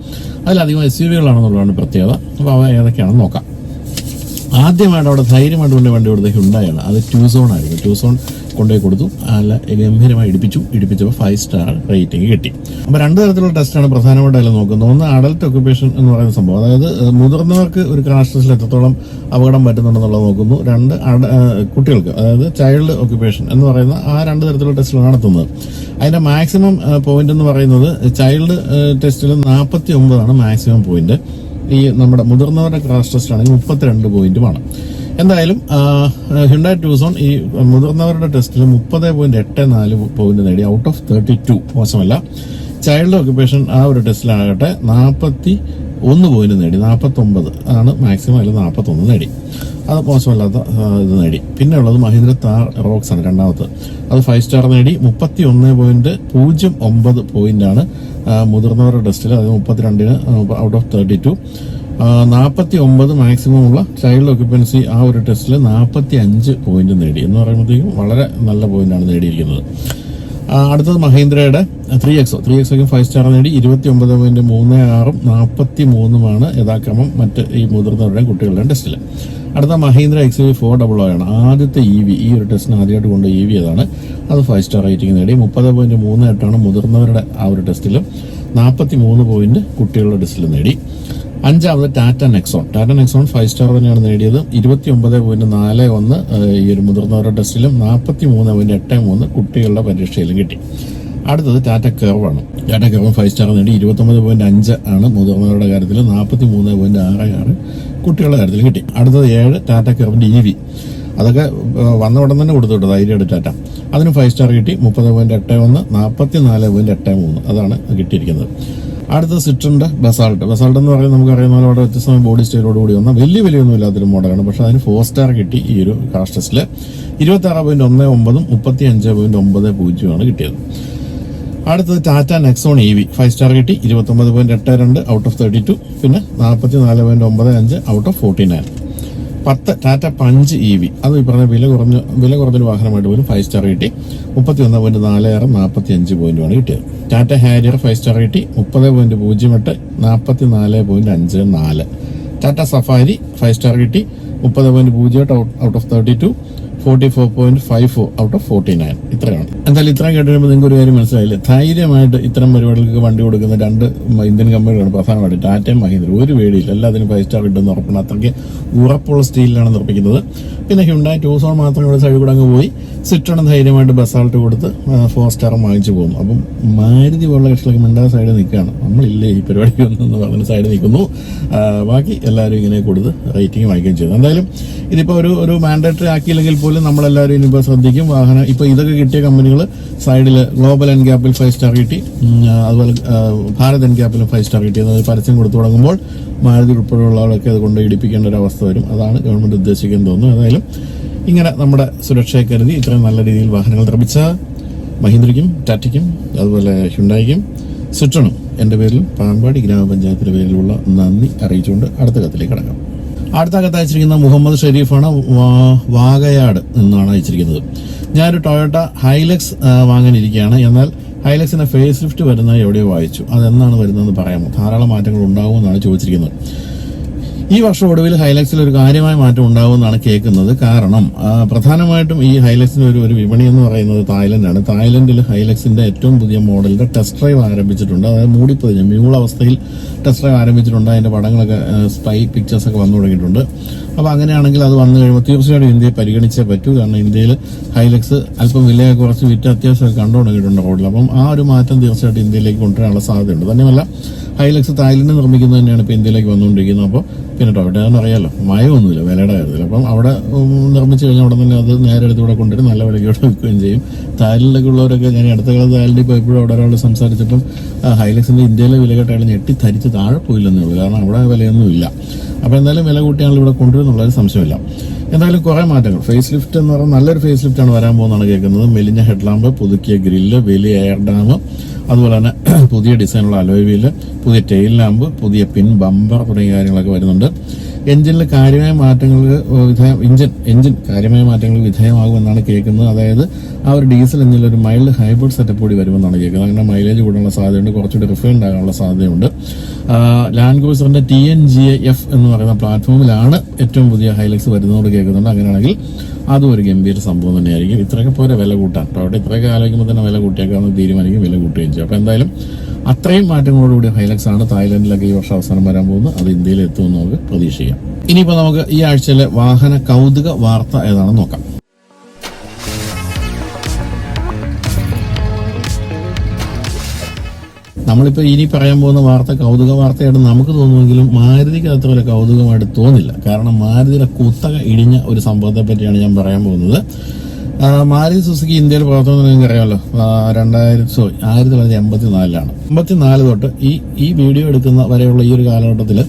അതിലധികം എസ് യു വികളാണെന്നുള്ളതാണ് പ്രത്യേകത. അപ്പോൾ അവ ഏതൊക്കെയാണെന്ന് നോക്കാം. ആദ്യമായിട്ട് അവിടെ ധൈര്യമായിട്ട് കൊണ്ട് വണ്ടി കൊടുത്ത ഹുണ്ടായാണ് അത് ടൂ സോൺ ആയിരുന്നു. ടൂ സോൺ കൊണ്ടുപോയി കൊടുത്തു. അല്ല ഗംഭീരമായി ഇടിപ്പിച്ചു. ഇടിപ്പിച്ചപ്പോൾ ഫൈവ് സ്റ്റാർ റേറ്റിംഗ് കിട്ടി. അപ്പോൾ രണ്ട് തരത്തിലുള്ള ടെസ്റ്റാണ് പ്രധാനമായിട്ട് അതിൽ നോക്കുന്നത്. ഒന്ന് അഡൽട്ട് ഒക്യുപ്പേഷൻ എന്ന് പറയുന്ന സംഭവം. അതായത് മുതിർന്നവർക്ക് ഒരു കാഷ്ടസിൽ എത്രത്തോളം അപകടം പറ്റുന്നുണ്ടെന്നുള്ളത് നോക്കുന്നു. രണ്ട് കുട്ടികൾക്ക് അതായത് ചൈൽഡ് ഒക്യുപ്പേഷൻ എന്ന് പറയുന്ന ആ രണ്ട് തരത്തിലുള്ള ടെസ്റ്റുകൾ നടത്തുന്നത്. അതിന്റെ മാക്സിമം പോയിന്റ് എന്ന് പറയുന്നത് ചൈൽഡ് ടെസ്റ്റിൽ നാൽപ്പത്തി ഒമ്പതാണ് മാക്സിമം പോയിന്റ് ഈ നമ്മുടെ മുതിർന്നവരുടെ ക്രാഷ് ടെസ്റ്റ് ആണെങ്കിൽ മുപ്പത്തിരണ്ട് പോയിന്റുമാണ് എന്തായാലും ഹിണ്ടായ ടൂസോൺ ഈ മുതിർന്നവരുടെ ടെസ്റ്റിൽ മുപ്പത് പോയിന്റ് എട്ട് നാല് പോയിന്റ് നേടി. ഔട്ട് ഓഫ് തേർട്ടി ടു മോശമല്ല. ചൈൽഡ് ഓക്യുപ്പേഷൻ ആ ഒരു ടെസ്റ്റിലാകട്ടെ നാൽപ്പത്തി ഒന്ന് പോയിന്റ് നേടി. നാൽപ്പത്തി ഒമ്പത് ആണ് മാക്സിമം അതിൽ നാൽപ്പത്തി ഒന്ന് നേടി. അത് മോശമല്ലാത്ത ഇത് നേടി. പിന്നെ ഉള്ളത് മഹീന്ദ്ര താർ റോക്സ് ആണ് രണ്ടാമത് അത് ഫൈവ് സ്റ്റാർ നേടി. മുപ്പത്തി ഒന്ന് പോയിന്റ് പൂജ്യം ഒമ്പത് പോയിന്റ് ആണ് മുതിർന്നവരുടെ ടെസ്റ്റിൽ. അത് മുപ്പത്തിരണ്ടിന് ഔട്ട് ഓഫ് തേർട്ടി ടു നാൽപ്പത്തി ഒമ്പത് മാക്സിമം ഉള്ള ചൈൽഡ് ഒക്യുപ്പൻസി ആ ഒരു ടെസ്റ്റിൽ നാൽപ്പത്തി അഞ്ച് പോയിന്റ് നേടി. എന്ന് പറയുമ്പോഴത്തേക്കും വളരെ നല്ല പോയിന്റാണ് നേടിയിരിക്കുന്നത്. അടുത്തത് മഹീന്ദ്രയുടെ ത്രീ എക്സോ ത്രീ എക്സോയ്ക്കും ഫൈവ് സ്റ്റാർ നേടി. ഇരുപത്തി ഒമ്പത് പോയിന്റ് മൂന്ന് ആറും നാൽപ്പത്തി മൂന്നുമാണ് യഥാക്രമം മറ്റ് ഈ മുതിർന്നവരുടെയും കുട്ടികളുടെയും ടെസ്റ്റിൽ അടുത്ത Mahindra X V four double ആണ്. ആദ്യത്തെ ഇ വി ഈ ഒരു ടെസ്റ്റിന് ആദ്യമായിട്ട് കൊണ്ട് ഇ വി അതാണ് അത് ഫൈവ് സ്റ്റാർ റേറ്റിംഗ് നേടി. മുപ്പത് പോയിന്റ് മൂന്ന് എട്ടാണ് മുതിർന്നവരുടെ ആ ഒരു ടെസ്റ്റിലും നാൽപ്പത്തി മൂന്ന് പോയിന്റ് കുട്ടികളുടെ ടെസ്റ്റിലും നേടി. അഞ്ചാമത് Tata Nexon Tata Nexon five star തന്നെയാണ് നേടിയത്. ഇരുപത്തി ഒമ്പത് പോയിന്റ് നാല് ഒന്ന് ഈ ഒരു മുതിർന്നവരുടെ ടെസ്റ്റിലും നാൽപ്പത്തി മൂന്ന് പോയിന്റ് എട്ട് മൂന്ന് കുട്ടികളുടെ പരീക്ഷയിലും കിട്ടി. അടുത്തത് ടാറ്റ കെർവാണ് ടാറ്റ കെർവ് ഫൈവ് സ്റ്റാർ നേടി. ഇരുപത്തൊമ്പത് പോയിന്റ് അഞ്ച് ആണ് മുതിർന്നവരുടെ കാര്യത്തിൽ നാൽപ്പത്തി മൂന്ന് പോയിന്റ് ആറ് ആണ് കുട്ടികളുടെ കാര്യത്തിൽ കിട്ടി. അടുത്തത് ഏഴ് ടാറ്റ കെർവിന്റെ ഇ വി അതൊക്കെ വന്ന ഉടൻ തന്നെ കൊടുത്തു വിട്ടത്. ധൈര്യമായിട്ട് ടാറ്റ അതിന് ഫൈവ് സ്റ്റാർ കിട്ടി. മുപ്പത് പോയിന്റ് എട്ട് ഒന്ന് നാൽപ്പത്തി നാല് പോയിന്റ് എട്ട് മൂന്ന്. അതാണ് കിട്ടിയിരിക്കുന്നത്. അടുത്ത സിട്രന്റെ ബസാൾട്ട്. ബസാൾട്ട് എന്ന് പറയുന്നത് നമുക്ക് അറിയുന്ന പോലെ വളരെ വ്യത്യസ്തമായ ബോഡി സ്റ്റൈലോട് കൂടി വന്ന വലിയ വലിയൊന്നും ഇല്ലാത്തൊരു മോഡലാണ് പക്ഷെ അതിന് ഫോർ സ്റ്റാർ കിട്ടി ഈ ഒരു കാസ്റ്റസിൽ ഇരുപത്തി ആറ് പോയിന്റ് ഒന്ന് ഒമ്പതും മുപ്പത്തി അഞ്ച് പോയിന്റ് ഒമ്പത് പൂജ്യമാണ് കിട്ടിയത്. അടുത്തത് Tata Nexon E V five star കിട്ടി. ഇരുപത്തൊമ്പത് പോയിന്റ് എട്ട് രണ്ട് ഔട്ട് ഓഫ് തേർട്ടി ടു പിന്നെ നാൽപ്പത്തി നാല് പോയിന്റ് ഒമ്പത് അഞ്ച് ഔട്ട് ഓഫ് ഫോർട്ടി നയൻ പത്ത് ടാറ്റ പഞ്ച് ഇ വി. അത് ഈ പറഞ്ഞ വില കുറഞ്ഞ വില കുറഞ്ഞൊരു വാഹനമായിട്ട് പോലും ഫൈവ് സ്റ്റാർ കിട്ടി. മുപ്പത്തി ഒന്ന് പോയിന്റ് നാല് ആറ് നാൽപ്പത്തി അഞ്ച് പോയിന്റുമാണ് കിട്ടിയത്. ടാറ്റ ഹാരിയർ ഫൈവ് സ്റ്റാർ കിട്ടി. മുപ്പത് പോയിന്റ് പൂജ്യം എട്ട് നാൽപ്പത്തി നാല് പോയിന്റ് അഞ്ച് നാല്. ടാറ്റ സഫാരി ഫൈവ് സ്റ്റാർ കിട്ടി. മുപ്പത് പോയിന്റ് പൂജ്യം എട്ട് out of thirty two forty four point five four out of forty nine ഇത്രയാണ് എന്തായാലും ഇത്രയും കേട്ട് കഴിയുമ്പോൾ നിങ്ങൾക്ക് ഒരു കാര്യം മനസ്സിലായില്ലേ? ധൈര്യമായിട്ട് ഇത്തരം പരിപാടികൾക്ക് വണ്ടി കൊടുക്കുന്ന രണ്ട് ഇന്ത്യൻ കമ്പനികളാണ് പ്രധാനമായിട്ട് ടാറ്റയും മഹീന്ദ്ര ഒരു പേടിയില്ല. എല്ലാത്തിനും ഫൈവ് സ്റ്റാർ കിട്ടുമെന്ന് ഉറപ്പാണ്. അത്രയ്ക്ക് ഉറപ്പുള്ള സ്റ്റീലിലാണ് നിർമ്മിക്കുന്നത്. പിന്നെ ഹ്യുണ്ടായി ടൂ സോൺ മാത്രം ഇവിടെ സൈഡ് കൂടെ അങ്ങ് പോയി. സിറ്റണം ധൈര്യമായിട്ട് ബസാൾട്ട് കൊടുത്ത് ഫോർ സ്റ്റാറും വാങ്ങിച്ചു പോകുന്നു. അപ്പം മാരുതി പോലുള്ള കക്ഷികളൊക്കെ മിണ്ടാതെ സൈഡിൽ നിൽക്കുകയാണ്. നമ്മളില്ലേ ഈ പരിപാടി ഒന്നും പറഞ്ഞ സൈഡിൽ നിൽക്കുന്നു. ബാക്കി എല്ലാവരും ഇങ്ങനെ കൊടുത്ത് റേറ്റിംഗ് വാങ്ങിക്കുകയും ചെയ്തു. എന്തായാലും ഇതിപ്പോൾ ഒരു ഒരു മാൻഡേറ്ററി ആക്കിയില്ലെങ്കിൽ പോലും നമ്മളെല്ലാവരും ഇനിയിപ്പോൾ ശ്രദ്ധിക്കും. വാഹനം ഇപ്പോൾ ഇതൊക്കെ കിട്ടിയ കമ്പനികൾ സൈഡിൽ ഗ്ലോബൽ എൻ ക്യാപിൽ ഫൈവ് സ്റ്റാർ കിട്ടി. അതുപോലെ ഭാരത് എൻ ക്യാപിലും ഫൈവ് സ്റ്റാർ കിട്ടി. എന്നത് പരസ്യം കൊടുത്തു തുടങ്ങുമ്പോൾ മാരുതി ഉൾപ്പെടെയുള്ളവരൊക്കെ അത് കൊണ്ട് ഇടിപ്പിക്കേണ്ട ഒരു അവസ്ഥ വരും. അതാണ് ഗവൺമെന്റ് ഉദ്ദേശിക്കുന്നത് തോന്നുന്നു ഏതായാലും ഇങ്ങനെ നമ്മുടെ സുരക്ഷയെ കരുതി ഇത്രയും നല്ല രീതിയിൽ വാഹനങ്ങൾ നിർമ്മിച്ച മഹീന്ദ്രയ്ക്കും ടാറ്റയ്ക്കും അതുപോലെ ഹ്യുണ്ടായിക്കും സിട്രണും. എന്റെ പേരിലും പാമ്പാടി ഗ്രാമപഞ്ചായത്തിന്റെ പേരിലുള്ള നന്ദി അറിയിച്ചുകൊണ്ട് അടുത്ത കത്തിലേക്ക് കടക്കാം. അടുത്ത കത്ത് അയച്ചിരിക്കുന്ന മുഹമ്മദ് ഷെരീഫാണ് വാഗയാട് നിന്നാണ് അയച്ചിരിക്കുന്നത്. ഞാനൊരു ടൊയോട്ട ഹൈലക്സ് വാങ്ങാനിരിക്കുകയാണ് എന്നാൽ ഹൈലക്സിന്റെ ഫേസ് ലിഫ്റ്റ് വരുന്നത് എവിടെയോ വായിച്ചു. അതെന്നാണ് വരുന്നതെന്ന് പറയാമോ? ധാരാളം മാറ്റങ്ങൾ ഉണ്ടാകുമെന്നാണ് ചോദിച്ചിരിക്കുന്നത്. ഈ വർഷം ഒടുവിൽ ഹൈലൈറ്റ്സിൽ ഒരു കാര്യമായ മാറ്റം ഉണ്ടാവുമെന്നാണ് കേൾക്കുന്നത്. കാരണം പ്രധാനമായിട്ടും ഈ ഹൈലക്സിന് ഒരു ഒരു വിപണി എന്ന് പറയുന്നത് തായ്ലൻഡാണ്. തായ്ലൻഡിൽ ഹൈലക്സിന്റെ ഏറ്റവും പുതിയ മോഡലിന്റെ ടെസ്റ്റ് ഡ്രൈവ് ആരംഭിച്ചിട്ടുണ്ട്. അതായത് മൂടിപ്പതിഞ്ഞ മ്യൂൾ അവസ്ഥയിൽ ടെസ്റ്റ് ഡ്രൈവ് ആരംഭിച്ചിട്ടുണ്ട്. അതിന്റെ പടങ്ങളൊക്കെ സ്പൈ പിക്ചേഴ്സ് ഒക്കെ വന്നു തുടങ്ങിയിട്ടുണ്ട്. അപ്പോൾ അങ്ങനെയാണെങ്കിൽ അത് വന്നു കഴിയുമ്പോൾ തീർച്ചയായിട്ടും ഇന്ത്യയെ പരിഗണിച്ചേ പറ്റൂ. കാരണം ഇന്ത്യയിൽ ഹൈലക്സ് അല്പം വിലയൊക്കെ കുറച്ച് വിറ്റ് അത്യാവശ്യമൊക്കെ കണ്ടു തുടങ്ങിയിട്ടുണ്ട് റോഡിൽ. അപ്പം ആ ഒരു മാറ്റം തീർച്ചയായിട്ടും ഇന്ത്യയിലേക്ക് കൊണ്ടുവരാനുള്ള സാധ്യതയുണ്ട്. തന്നെയുമല്ല ഹൈലക്സ് തായ്ലൻഡ് നിർമ്മിക്കുന്നത് തന്നെയാണ് ഇപ്പോൾ ഇന്ത്യയിലേക്ക് വന്നുകൊണ്ടിരിക്കുന്നത്. അപ്പോൾ പിന്നെ ടൊയോട്ട അറിയാമല്ലോ മയമൊന്നുമില്ല വിലയുടെ കാര്യത്തിൽ. അപ്പം അവിടെ നിർമ്മിച്ചു കഴിഞ്ഞാൽ അവിടെ തന്നെ അത് നേരെ എടുത്ത് ഇവിടെ കൊണ്ടുവരും നല്ല വിലയ്ക്ക് ഇവിടെ വിൽക്കുകയും ചെയ്യും. തായ്ലൻഡിലൊക്കെ ഉള്ളവരൊക്കെ ഞാൻ അടുത്ത കാലത്ത് തായ്ലൻഡിൽ പോയപ്പോഴും അവിടെ ഒരാൾ സംസാരിച്ചപ്പം ഹൈലക്സിന്റെ ഇന്ത്യയിലെ വില കേട്ട് അയാൾ ഞെട്ടി ധരിച്ച് താഴെ പോയില്ലെന്നേ ഉള്ളൂ കാരണം അവിടെ വിലയൊന്നുമില്ല. അപ്പോൾ എന്തായാലും വില കൂട്ടിയാണല്ലോ ഇവിടെ കൊണ്ടുവരുന്നുള്ളൊരു സംശയമില്ല എന്തായാലും കുറെ മാറ്റങ്ങൾ. ഫേസ് ലിഫ്റ്റ് എന്ന് പറഞ്ഞാൽ നല്ലൊരു ഫേസ് ലിഫ്റ്റ് ആണ് വരാൻ പോകുന്നതാണ് കേൾക്കുന്നത്. മെലിഞ്ഞ ഹെഡ്ലാമ്പ് പുതുക്കിയ ഗ്രില്ല് വലിയ എയർ ഡാം അതുപോലെ തന്നെ പുതിയ ഡിസൈനുള്ള അലോയ് വീൽ പുതിയ ടെയിൽ ലാമ്പ് പുതിയ പിൻ ബമ്പർ തുടങ്ങിയ കാര്യങ്ങളൊക്കെ വരുന്നുണ്ട്. എഞ്ചിനിൽ കാര്യമായ മാറ്റങ്ങൾ വിധേയം എഞ്ചിൻ എഞ്ചിൻ കാര്യമായ മാറ്റങ്ങൾക്ക് വിധേയമാകുമെന്നാണ് കേൾക്കുന്നത്. അതായത് ആ ഒരു ഡീസൽ എഞ്ചിനിൽ ഒരു മൈൽഡ് ഹൈബ്രിഡ് സെറ്റപ്പ് കൂടി വരുമെന്നാണ് കേൾക്കുന്നത്. അങ്ങനെ മൈലേജ് കൂടാനുള്ള സാധ്യതയുണ്ട്. കുറച്ചുകൂടി റിഫൈൻഡ് ആകാനുള്ള സാധ്യതയുണ്ട്. ലാൻഡ് ക്രൂസറിന്റെ ടി എൻ ജി എഫ് എന്ന് പറയുന്ന പ്ലാറ്റ്ഫോമിലാണ് ഏറ്റവും പുതിയ ഹൈലക്സ് വരുന്നതോട് കേൾക്കുന്നുണ്ട്. അങ്ങനെയാണെങ്കിൽ അതും ഒരു ഗംഭീര സംഭവം തന്നെയായിരിക്കും. ഇത്രയൊക്കെ പോലെ വില കൂട്ടാൻ. അവിടെ ഇത്രയൊക്കെ ആലോചിക്കുമ്പോൾ തന്നെ വില കൂട്ടിയേക്കാമെന്ന് തീരുമാനിക്കും വില കൂട്ടുകയും ചെയ്യും. അപ്പോൾ എന്തായാലും അത്രയും മാറ്റങ്ങളോടുകൂടി ഹൈലക്സ് ആണ് തായ്ലൻഡിലൊക്കെ ഈ വർഷം അവസാനം വരാൻ പോകുന്നത്. അത് ഇന്ത്യയിൽ എത്തുമെന്ന് നമുക്ക് പ്രതീക്ഷിക്കാം. ഇനിയിപ്പോൾ നമുക്ക് ഈ ആഴ്ചയിലെ വാഹന കൗതുക വാർത്ത ഏതാണെന്ന് നോക്കാം. നമ്മളിപ്പോൾ ഇനി പറയാൻ പോകുന്ന വാർത്ത കൗതുക വാർത്തയായിട്ട് നമുക്ക് തോന്നുമെങ്കിലും മാരുതിക്ക് അത്ര ഒരു കൗതുകമായിട്ട് തോന്നില്ല. കാരണം മാരുതിയുടെ കുത്തക ഇടിഞ്ഞ ഒരു സംഭവത്തെ പറ്റിയാണ് ഞാൻ പറയാൻ പോകുന്നത്. ആ, മാരുതി സുസുക്കി ഇന്ത്യയിൽ പ്രവർത്തനം നിങ്ങൾക്ക് അറിയാമല്ലോ ആ, രണ്ടായിരത്തി സോറി ആയിരത്തി തൊള്ളായിരത്തി എൺപത്തി നാലിലാണ് എൺപത്തിനാല് തൊട്ട് ഈ ഈ വീഡിയോ എടുക്കുന്ന വരെയുള്ള ഈ ഒരു കാലഘട്ടത്തിൽ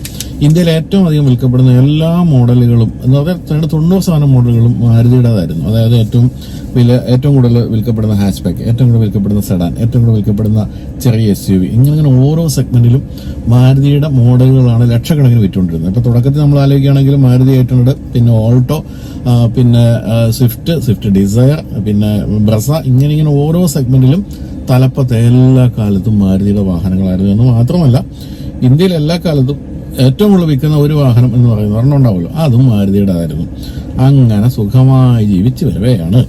ഇന്ത്യയിൽ ഏറ്റവും അധികം വിൽക്കപ്പെടുന്ന എല്ലാ മോഡലുകളും എന്ന് പറഞ്ഞാൽ തൊണ്ണൂറ് ശതമാനം മോഡലുകളും മാരുതിയുടേതായിരുന്നു. അതായത് ഏറ്റവും വില ഏറ്റവും കൂടുതൽ വിൽക്കപ്പെടുന്ന ഹാച്ച്ബാക്ക് ഏറ്റവും കൂടുതൽ വിൽക്കപ്പെടുന്ന സെഡാൻ ഏറ്റവും കൂടുതൽ വിൽക്കപ്പെടുന്ന ചെറിയ എസ് യു വി ഇങ്ങനെ ഇങ്ങനെ ഓരോ സെഗ്മെന്റിലും മാരുതിയുടെ മോഡലുകളാണ് ലക്ഷക്കണക്കിന് വിറ്റുകൊണ്ടിരുന്നത്. ഇപ്പോൾ തുടക്കത്തിൽ നമ്മൾ ആലോചിക്കുകയാണെങ്കിൽ മാരുതി ഏറ്റവും പിന്നെ ഓൾട്ടോ പിന്നെ സ്വിഫ്റ്റ് സ്വിഫ്റ്റ് സ്വിഫ്റ്റ് ഡിസയർ പിന്നെ ബ്രസ ഇങ്ങനെ ഇങ്ങനെ ഓരോ സെഗ്മെന്റിലും തലപ്പത്ത് എല്ലാ കാലത്തും മാരുതിയുടെ വാഹനങ്ങളായിരുന്നു എന്ന് മാത്രമല്ല ഇന്ത്യയിൽ എല്ലാ കാലത്തും ഏറ്റവും കൂടുതൽ വിൽക്കുന്ന ഒരു വാഹനം എന്ന് പറയുന്ന ഒരെണ്ണം ഉണ്ടാവുമല്ലോ അതും മാരുതിയുടെ ആയിരുന്നു അങ്ങനെ സുഖമായി ജീവിച്ചു വരവേയാണ്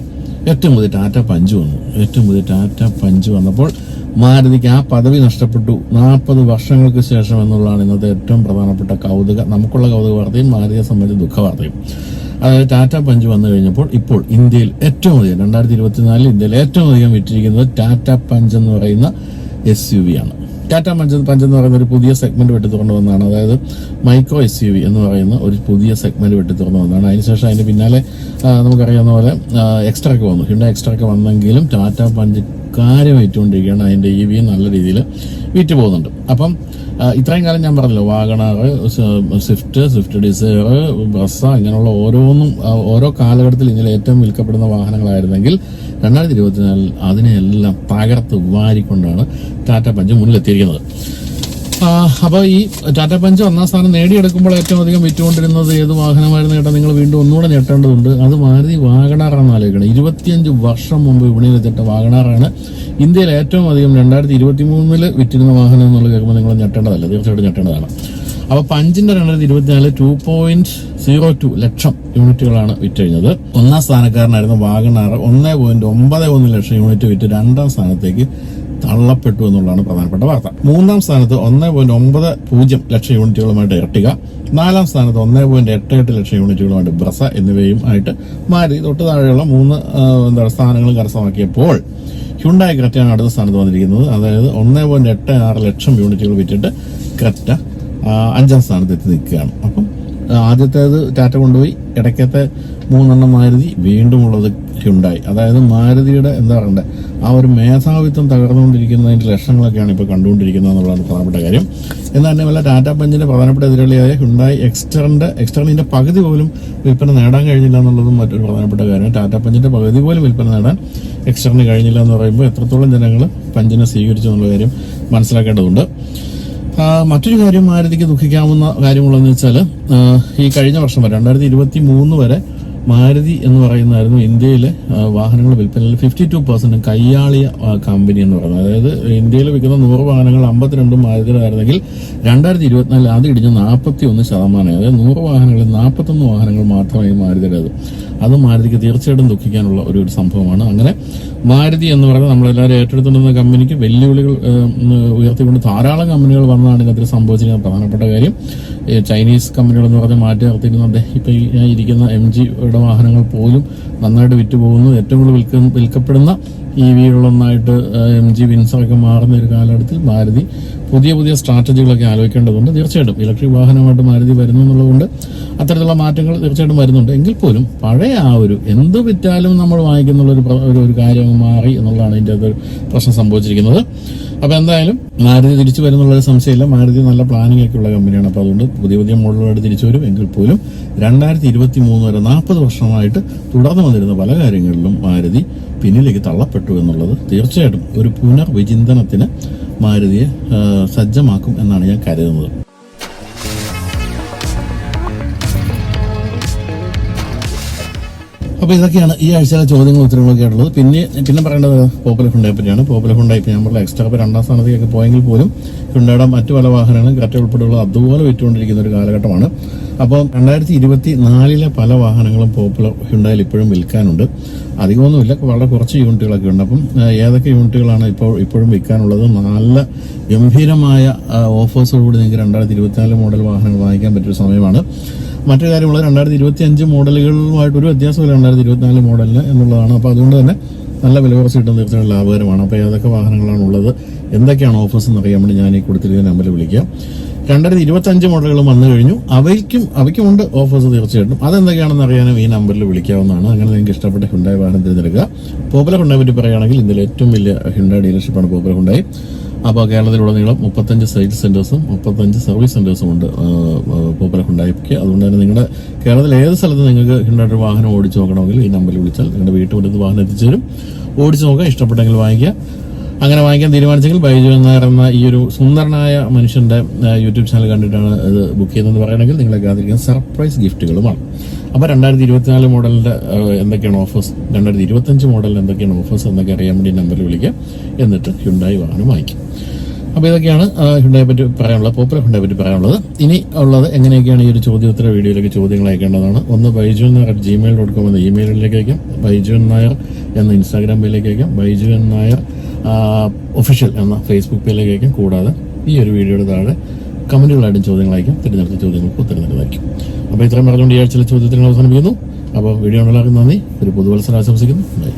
ഏറ്റവും പുതിയ ടാറ്റ പഞ്ച് വന്നു. ഏറ്റവും പുതിയ ടാറ്റ പഞ്ച് വന്നപ്പോൾ മാരുതിക്ക് ആ പദവി നഷ്ടപ്പെട്ടു. നാൽപ്പത് വർഷങ്ങൾക്ക് ശേഷം എന്നുള്ളതാണ് ഇന്നത്തെ ഏറ്റവും പ്രധാനപ്പെട്ട കൗതുക. നമുക്കുള്ള കൗതുക വാർത്തയും മാരുതിയെ സംബന്ധിച്ച് ദുഃഖ വാർത്തയും അതായത് ടാറ്റ പഞ്ച് വന്നു കഴിഞ്ഞപ്പോൾ ഇപ്പോൾ ഇന്ത്യയിൽ ഏറ്റവും അധികം രണ്ടായിരത്തി ഇരുപത്തിനാലിൽ ഇന്ത്യയിൽ ഏറ്റവും അധികം വിറ്റിരിക്കുന്നത് ടാറ്റ പഞ്ച് എന്ന് പറയുന്ന എസ് യു വി ആണ്. ടാറ്റ പഞ്ച് പഞ്ച് എന്ന് പറയുന്ന ഒരു പുതിയ സെഗ്മെന്റ് വെട്ടി തുറന്നു വന്നതാണ്. അതായത് മൈക്രോ എസ് യു വി എന്ന് പറയുന്ന ഒരു പുതിയ സെഗ്മെന്റ് വെട്ടി തുറന്നു വന്നതാണ് അതിനുശേഷം അതിന് പിന്നാലെ നമുക്കറിയാവുന്ന പോലെ എക്സ്ട്രാ ഒക്കെ വന്നു. ഹിണ്ട എക്സ്ട്രാ ഒക്കെ വന്നെങ്കിലും ടാറ്റ പഞ്ച് കാര്യം വിറ്റുകൊണ്ടിരിക്കുകയാണ് അതിന്റെ ഇ വി നല്ല രീതിയിൽ വിറ്റ് പോകുന്നുണ്ട് അപ്പം ഇത്രയും കാലം ഞാൻ പറഞ്ഞല്ലോ Wagon R Swift Swift Dzire bus ഇങ്ങനെയുള്ള ഓരോന്നും ഓരോ കാലഘട്ടത്തിൽ ഇങ്ങനെ ഏറ്റവും വിൽക്കപ്പെടുന്ന വാഹനങ്ങളായിരുന്നെങ്കിൽ രണ്ടായിരത്തി ഇരുപത്തിനാലിൽ അതിനെയെല്ലാം തകർത്ത് വാരിക്കൊണ്ടാണ് ടാറ്റ പഞ്ച് മുന്നിലെത്തിയിരിക്കുന്നത്. അപ്പോൾ ഈ ടാറ്റ പഞ്ച് ഒന്നാം സ്ഥാനം നേടിയെടുക്കുമ്പോൾ ഏറ്റവും അധികം വിറ്റുകൊണ്ടിരുന്നത് ഏത് വാഹനമായിരുന്നു കേട്ടാൽ നിങ്ങൾ വീണ്ടും ഒന്നുകൂടെ ഞെട്ടേണ്ടതുണ്ട്. അത് മാരുതി വാഗണാറാണെന്ന് ആലോചിക്കണം. ഇരുപത്തിയഞ്ച് വർഷം മുമ്പ് വിപണിയിൽ എത്തിയിട്ട വാഗണാറാണ് ഇന്ത്യയിൽ ഏറ്റവും അധികം രണ്ടായിരത്തി ഇരുപത്തി മൂന്നിൽ വിറ്റിരുന്ന വാഹനം എന്നുള്ളത് കേൾക്കുമ്പോൾ നിങ്ങൾ ഞെട്ടേണ്ടതല്ല? തീർച്ചയായിട്ടും ഞെട്ടേണ്ടതാണ്. അപ്പോൾ പഞ്ചിന്റെ രണ്ടായിരത്തി ഇരുപത്തിനാല് two point zero two lakh യൂണിറ്റുകളാണ് വിറ്റഴിഞ്ഞത്. ഒന്നാം സ്ഥാനക്കാരനായിരുന്ന വാഗണാർ ഒന്നേ പോയിന്റ് ഒമ്പത് ഒന്ന് ലക്ഷം യൂണിറ്റ് വിറ്റ് രണ്ടാം സ്ഥാനത്തേക്ക് തള്ളപ്പെട്ടു എന്നുള്ളതാണ് പ്രധാനപ്പെട്ട വാർത്ത. മൂന്നാം സ്ഥാനത്ത് ഒന്ന് പോയിന്റ് ഒമ്പത് പൂജ്യം ലക്ഷം യൂണിറ്റുകളുമായിട്ട് ഇരട്ടിക. നാലാം സ്ഥാനത്ത് ഒന്ന് പോയിന്റ് എട്ട് എട്ട് ലക്ഷം യൂണിറ്റുകളുമായിട്ട് ബ്രസ എന്നിവയും ആയിട്ട് മാറി. തൊട്ട് താഴെയുള്ള മൂന്ന് എന്താ സ്ഥാനങ്ങളും കരസ്ഥമാക്കിയപ്പോൾ ഹ്യുണ്ടായി ക്രെറ്റയാണ് അടുത്ത സ്ഥാനത്ത് വന്നിരിക്കുന്നത്. അതായത് ഒന്ന് പോയിന്റ് എട്ട് ആറ് ലക്ഷം യൂണിറ്റുകൾ വിറ്റിട്ട് ക്രെറ്റ അഞ്ചാം സ്ഥാനത്ത് എത്തി നിൽക്കുകയാണ്. അപ്പം ആദ്യത്തേത് ടാറ്റ കൊണ്ടുപോയി. ഇടയ്ക്കത്തെ മൂന്നെണ്ണം മാരുതി വീണ്ടും ഉള്ളത് ഹ്യുണ്ടായി. അതായത് മാരുതിയുടെ എന്താ പറയണ്ടേ ആ ഒരു മേധാവിത്വം തകർന്നുകൊണ്ടിരിക്കുന്നതിന്റെ ലക്ഷണങ്ങളൊക്കെയാണ് ഇപ്പോൾ കണ്ടുകൊണ്ടിരിക്കുന്നത് എന്നുള്ളതാണ് പ്രധാനപ്പെട്ട കാര്യം. എന്നാൽ തന്നെ വല്ല ടാറ്റ പഞ്ചിന്റെ പ്രധാനപ്പെട്ട എതിരാളിയായ ഹുണ്ടായി എക്സ്റ്ററിന്റെ എക്സ്റ്ററിന്റെ പകുതി പോലും വിൽപ്പന നേടാൻ കഴിഞ്ഞില്ല എന്നുള്ളതും മറ്റൊരു പ്രധാനപ്പെട്ട കാര്യം. ടാറ്റ പഞ്ചിന്റെ പകുതി പോലും വിൽപ്പന നേടാൻ എക്സ്റ്ററിന് കഴിഞ്ഞില്ല എന്ന് പറയുമ്പോൾ എത്രത്തോളം ജനങ്ങൾ പഞ്ചിനെ സ്വീകരിച്ചു എന്നുള്ള കാര്യം മനസ്സിലാക്കേണ്ടതുണ്ട്. മറ്റൊരു കാര്യം മാരുതിക്ക് ദുഃഖിക്കാവുന്ന കാര്യമുള്ളതെന്ന് വെച്ചാൽ ഈ കഴിഞ്ഞ വർഷം വരെ രണ്ടായിരത്തി ഇരുപത്തി മൂന്ന് വരെ മാരുതി എന്ന് പറയുന്നതായിരുന്നു ഇന്ത്യയിലെ വാഹനങ്ങൾ വിൽപ്പനയിൽ ഫിഫ്റ്റി ടു പെർസെന്റ് കയ്യാളിയ കമ്പനി എന്ന് പറയുന്നത്. അതായത് ഇന്ത്യയിൽ വിൽക്കുന്ന നൂറ് വാഹനങ്ങൾ അമ്പത്തിരണ്ടും മാരുതിയിലായിരുന്നെങ്കിൽ രണ്ടായിരത്തി ഇരുപത്തിനാലിൽ ആദ്യം ഇടിഞ്ഞ നാൽപ്പത്തി ഒന്ന് ശതമാനം അതായത് നൂറ് വാഹനങ്ങളിൽ നാൽപ്പത്തൊന്ന് വാഹനങ്ങൾ മാത്രമായി മാരുതിയുടേത്. അത് മാരുതിക്ക് തീർച്ചയായിട്ടും ദുഃഖിക്കാനുള്ള ഒരു ഒരു സംഭവമാണ്. അങ്ങനെ മാരുതി എന്ന് പറയുന്നത് നമ്മളെല്ലാവരും ഏറ്റെടുത്തുകൊണ്ടിരുന്ന കമ്പനിക്ക് വെല്ലുവിളികൾ ഉയർത്തിക്കൊണ്ട് ധാരാളം കമ്പനികൾ വന്നതാണ് ഇതിനകത്ത് സംഭവിച്ചിരിക്കുന്ന പ്രധാനപ്പെട്ട കാര്യം. ചൈനീസ് കമ്പനികൾ എന്ന് പറഞ്ഞ് മാറ്റി നിർത്തിയിരുന്നത് ഇപ്പൊ ഈ ഇരിക്കുന്ന എം ജിയുടെ വാഹനങ്ങൾ പോലും നന്നായിട്ട് വിറ്റുപോകുന്നു. ഏറ്റവും കൂടുതൽ വിൽക്ക വിൽക്കപ്പെടുന്ന ഇ വികളൊന്നായിട്ട് എം ജി വിൻസറൊക്കെ മാറുന്ന ഒരു കാലഘട്ടത്തിൽ മാരുതി പുതിയ പുതിയ സ്ട്രാറ്റജികളൊക്കെ ആലോചിക്കേണ്ടതുണ്ട്. തീർച്ചയായിട്ടും ഇലക്ട്രിക് വാഹനമായിട്ട് മാരുതി വരുന്നു എന്നുള്ളതുകൊണ്ട് അത്തരത്തിലുള്ള മാറ്റങ്ങൾ തീർച്ചയായിട്ടും വരുന്നുണ്ട്. എങ്കിൽ പോലും പഴയ ആ ഒരു എന്ത് വിറ്റാലും നമ്മൾ വാങ്ങിക്കുന്നുള്ള ഒരു ഒരു കാര്യം മാറി എന്നുള്ളതാണ് ഇതിന്റെ അത് പ്രശ്നം സംഭവിച്ചിരിക്കുന്നത്. അപ്പോൾ എന്തായാലും മാരുതി തിരിച്ചു വരുന്നുള്ളൊരു സംശയമില്ല. മാരുതി നല്ല പ്ലാനിംഗ് ഒക്കെ ഉള്ള കമ്പനിയാണ് അപ്പോൾ അതുകൊണ്ട് പുതിയ പുതിയ മോഡലുകൾ തിരിച്ചു വരും. എങ്കിൽ പോലും രണ്ടായിരത്തി ഇരുപത്തി മൂന്ന് വരെ നാൽപ്പത് വർഷമായിട്ട് തുടർന്ന് വന്നിരുന്ന പല കാര്യങ്ങളിലും മാരുതി പിന്നിലേക്ക് തള്ളപ്പെട്ടു എന്നുള്ളത് തീർച്ചയായിട്ടും ഒരു പുനർവിചിന്തനത്തിന് മാരുതിയെ സജ്ജമാക്കും എന്നാണ് ഞാൻ കരുതുന്നത്. അപ്പോൾ ഇതൊക്കെയാണ് ഈ ആഴ്ചയിലെ ചോദ്യങ്ങളും ഉത്തരവുകളൊക്കെ ആയിട്ടുള്ളത്. പിന്നെ പിന്നെ പറയേണ്ടത് പോപ്പുലർ ഹുണ്ടായി പറ്റിയാണ്. പോപ്പുലർ ഹുണ്ടായി നമ്മൾ എക്സ്ട്രാ ഇപ്പോൾ രണ്ടാം സ്ഥാനത്തേക്കൊക്കെ പോയെങ്കിൽ പോലും ഹുണ്ടായുടെ മറ്റു പല വാഹനങ്ങളും കറ്റ ഉൾപ്പെടെയുള്ള അതുപോലെ വിറ്റുകൊണ്ടിരിക്കുന്ന ഒരു കാലഘട്ടമാണ്. അപ്പോൾ രണ്ടായിരത്തി ഇരുപത്തി നാലിലെ പല വാഹനങ്ങളും പോപ്പുലർ ഹ്യുണ്ടായിൽ ഇപ്പോഴും വിൽക്കാനുണ്ട്. അധികമൊന്നുമില്ല വളരെ കുറച്ച് യൂണിറ്റുകളൊക്കെ ഉണ്ട്. അപ്പം ഏതൊക്കെ യൂണിറ്റുകളാണ് ഇപ്പോൾ ഇപ്പോഴും വിൽക്കാനുള്ളത്? നല്ല ഗംഭീരമായ ഓഫേഴ്സോടുകൂടി നിങ്ങൾക്ക് രണ്ടായിരത്തി ഇരുപത്തിനാല് മോഡൽ വാഹനങ്ങൾ വാങ്ങിക്കാൻ പറ്റിയ സമയമാണ്. മറ്റു കാര്യമുള്ളത് രണ്ടായിരത്തി ഇരുപത്തി അഞ്ച് മോഡലുകളുമായിട്ട് ഒരു വ്യത്യാസമില്ല രണ്ടായിരത്തി ഇരുപത്തിനാല് മോഡലിന് എന്നുള്ളതാണ്. അപ്പോൾ അതുകൊണ്ട് തന്നെ നല്ല വില കുറച്ച് കിട്ടുന്ന തീർച്ചയായും ലാഭകരമാണ്. അപ്പോൾ ഏതൊക്കെ വാഹനങ്ങളാണ് ഉള്ളത് എന്തൊക്കെയാണ് ഓഫേഴ്സ് എന്ന് അറിയാൻ വേണ്ടി ഞാൻ ഈ കൊടുത്തിരിക്കുന്ന നമ്പറിൽ വിളിക്കാം. രണ്ടായിരത്തി ഇരുപത്തി അഞ്ച് മോഡലുകൾ വന്നു കഴിഞ്ഞു. അവയ്ക്കും അവയ്ക്കുമുണ്ട് ഓഫേഴ്സ് തീർച്ചയായിട്ടും. അതെന്തൊക്കെയാണെന്ന് അറിയാനും ഈ നമ്പറിൽ വിളിക്കാവുന്നതാണ്. അങ്ങനെ നിങ്ങൾക്ക് ഇഷ്ടപ്പെട്ട ഹുണ്ടായി വാഹനം തിരഞ്ഞെടുക്കുക പോപ്പുലർ ഹുണ്ടായി പറ്റി പറയുകയാണെങ്കിൽ ഇന്ത്യയിലെ ഏറ്റവും വലിയ ഹുണ്ടായി ഡീലർഷിപ്പാണ് പോപ്പുലർ ഹുണ്ടായി അപ്പോൾ കേരളത്തിലുടനീളം മുപ്പത്തഞ്ച് സെയിൽസ് സെന്റേഴ്സും മുപ്പത്തഞ്ച് സർവീസ് സെന്റേഴ്സും ഉണ്ട് പോപ്പുലർ ഹുണ്ടായിക്ക് അതുകൊണ്ട് തന്നെ നിങ്ങളുടെ കേരളത്തിലെ ഏത് സ്ഥലത്ത് നിങ്ങൾക്ക് ഹുണ്ടായിട്ട് വാഹനം ഓടിച്ചു നോക്കണമെങ്കിൽ ഈ നമ്പറിൽ വിളിച്ചാൽ നിങ്ങളുടെ വീട്ടുമുറ്റത്ത് വാഹനം എത്തിച്ചു തരും ഓടിച്ചു നോക്കുക. ഇഷ്ടപ്പെട്ടെങ്കിൽ വാങ്ങിക്കുക. അങ്ങനെ വാങ്ങിക്കാൻ തീരുമാനിച്ചെങ്കിൽ ബൈജു എന്ന് ഈ ഒരു സുന്ദരനായ മനുഷ്യന്റെ യൂട്യൂബ് ചാനൽ കണ്ടിട്ടാണ് ഇത് ബുക്ക് ചെയ്തതെന്ന് പറയണമെങ്കിൽ നിങ്ങളെ കാത്തിരിക്കുന്ന സർപ്രൈസ് ഗിഫ്റ്റുകളുമാണ്. അപ്പോൾ രണ്ടായിരത്തി ഇരുപത്തിനാല് മോഡലിന്റെ എന്തൊക്കെയാണ് ഓഫേഴ്സ് രണ്ടായിരത്തി ഇരുപത്തഞ്ച് മോഡലിൽ എന്തൊക്കെയാണ് ഓഫേഴ്സ് എന്നൊക്കെ അറിയാൻ വേണ്ടി നമ്പർ വിളിക്കുക എന്നിട്ട് ഹ്യുണ്ടായി വാഹനം വാങ്ങിക്കും. അപ്പോൾ ഇതൊക്കെയാണ് ഹുണ്ടയെ പറ്റി പറയാനുള്ളത് പോപ്പുലർ ഹുണ്ടയെ പറ്റി പറയാനുള്ളത്. ഇനി ഉള്ളത് എങ്ങനെയൊക്കെയാണ് ഈ ഒരു ചോദ്യോത്തര വീഡിയോയിലേക്ക് ചോദ്യങ്ങൾ അയക്കേണ്ടതാണ്? ഒന്ന് Baiju Nair at Gmail dot com എന്ന ഇമെയിലിലേക്ക് അയക്കാം. ബൈജു നായർ എന്ന ഇൻസ്റ്റാഗ്രാം പേജിലേക്ക് അയക്കാം. ബൈജു നായർ ഒഫീഷ്യൽ എന്ന ഫേസ്ബുക്ക് പേജിലേക്ക് അയക്കും കൂടാതെ ഈ ഒരു വീഡിയോയുടെ താഴെ കമന്റുകളായിട്ടും ചോദ്യങ്ങൾ അയക്കും തിരഞ്ഞെടുത്ത ചോദ്യങ്ങൾക്ക് ഉത്തരം തരുന്നതായിരിക്കും. അപ്പോൾ ഇത്രയും പറഞ്ഞുകൊണ്ട് ഈ ആഴ്ചയിലെ ചോദ്യത്തിന് അവസാനിപ്പിക്കുന്നു. അപ്പോൾ വീഡിയോ ഉണ്ടാക്കുന്ന നന്ദി. ഒരു പുതുവത്സരം ആശംസിക്കുന്നു. ബൈ